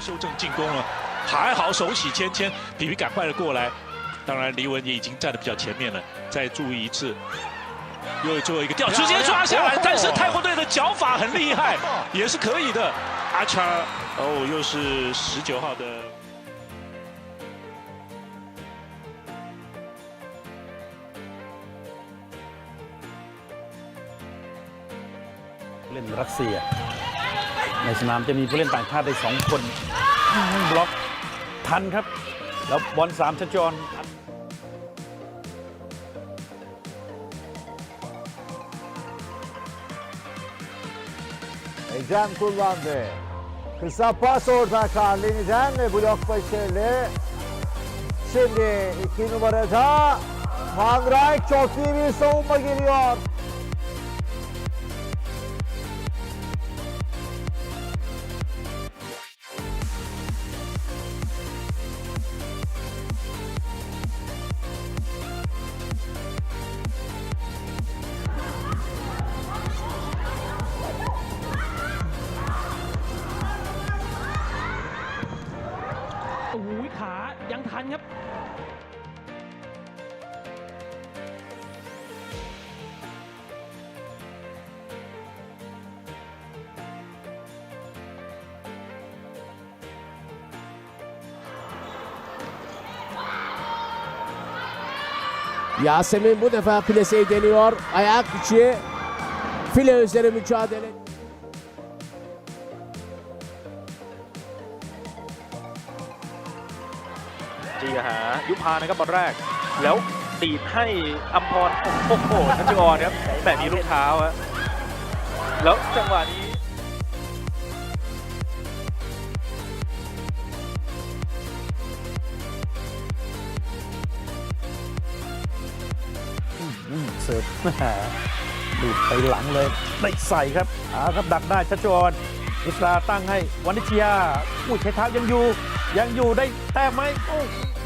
修正进攻了，还好手起牵牵，比比赶快的过来。当然，黎文也已经站得比较前面了，再注意一次，又最后一个吊，直接抓下来。但是泰国队的脚法很厉害，也是可以的。阿查，哦，又是十九号的。 เล่นรัสเซีย ในสนามจะมีผู้เล่นต่างชาติได้สองคนอื้อหือบล็อกทันครับ แล้วบอลสามชจร Ecem kullandı. Kısa pas orta Carlini'den ve blok başarılı. Şimdi iki numarada Van Rijk çok iyi bir savunma geliyor.. ขายังทันครับ Yasemin bu defa plaseyi deniyor. Ayak içi file üzeri mücadele. จีหายุพานะครับบอลแรก แล้วตีดให้อัมพรโอ้โหทัชกรครับแต่มีลูกเท้าฮะแล้วจังหวะนี้เสิร์ฟดูดไปหลังเลยได้ใส่ครับอาครับดักได้ชัชวร อิสราตั้งให้วันิชยาอุ้ยใช้เท้ายังอยู่ ยังอยู่ได้แต้มไหมโอ้โห